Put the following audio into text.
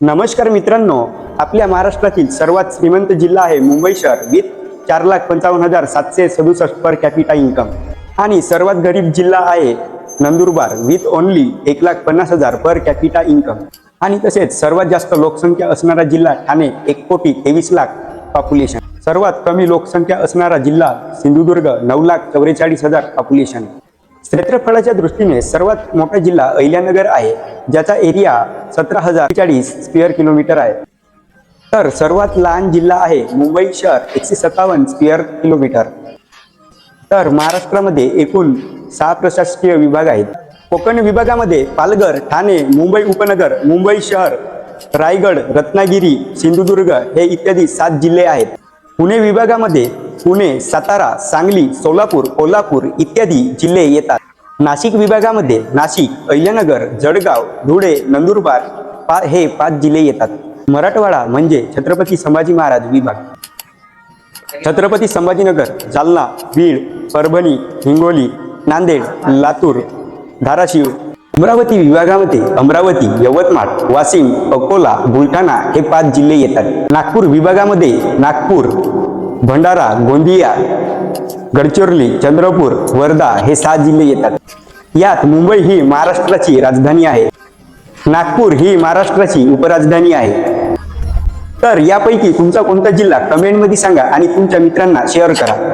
नमस्कार मित्रांनो आपल्या महाराष्ट्रातील सर्वात श्रीमंत जिल्हा आहे मुंबई शहर विथ चार लाख पंचावन्न हजार सातशे सदुसष्ट पर कॅपिटा इन्कम आणि सर्वात गरीब जिल्हा आहे नंदुरबार विथ ओनली एक लाख पन्नास हजार पर कॅपिटा इन्कम आणि तसेच सर्वात जास्त लोकसंख्या असणारा जिल्हा ठाणे एक कोटी तेवीस लाख पॉप्युलेशन सर्वात कमी लोकसंख्या असणारा जिल्हा सिंधुदुर्ग नऊ लाख चौवेचाळीस हजार पॉप्युलेशन क्षेत्रफळाच्या दृष्टीने सर्वात मोठा जिल्हा अहिल्यानगर आहे ज्याचा एरिया सतरा हजार चाळीस स्क्वेअर किलोमीटर आहे. तर सर्वात लहान जिल्हा आहे मुंबई शहर एकशे सत्तावन्न स्क्वेअर किलोमीटर. तर महाराष्ट्रामध्ये एकूण सहा प्रशासकीय विभाग आहेत. कोकण विभागामध्ये पालघर ठाणे मुंबई उपनगर मुंबई शहर रायगड रत्नागिरी सिंधुदुर्ग हे इत्यादी सात जिल्हे आहेत. पुणे विभागामध्ये पुणे सातारा सांगली सोलापूर कोल्हापूर इत्यादी जिल्हे येतात. नाशिक विभागामध्ये नाशिक अहिल्यानगर जळगाव धुळे नंदुरबार पा हे पाच जिल्हे येतात. मराठवाडा म्हणजे छत्रपती संभाजी महाराज विभाग. छत्रपती संभाजीनगर जालना बीड परभणी हिंगोली नांदेड लातूर धाराशिव अमरावती विभागामध्ये अमरावती यवतमाळ वाशिम अकोला बुलढाणा हे पाच जिल्हे येतात. नागपूर विभागामध्ये नागपूर भंडारा गोंदिया गडचिरोली चंद्रपूर वर्धा हे सहा जिल्हे येतात. यात मुंबई ही महाराष्ट्राची राजधानी आहे. नागपूर ही महाराष्ट्राची उपराजधानी आहे. तर यापैकी तुमचा कोणता जिल्हा कमेंटमध्ये सांगा आणि तुमच्या मित्रांना शेअर करा.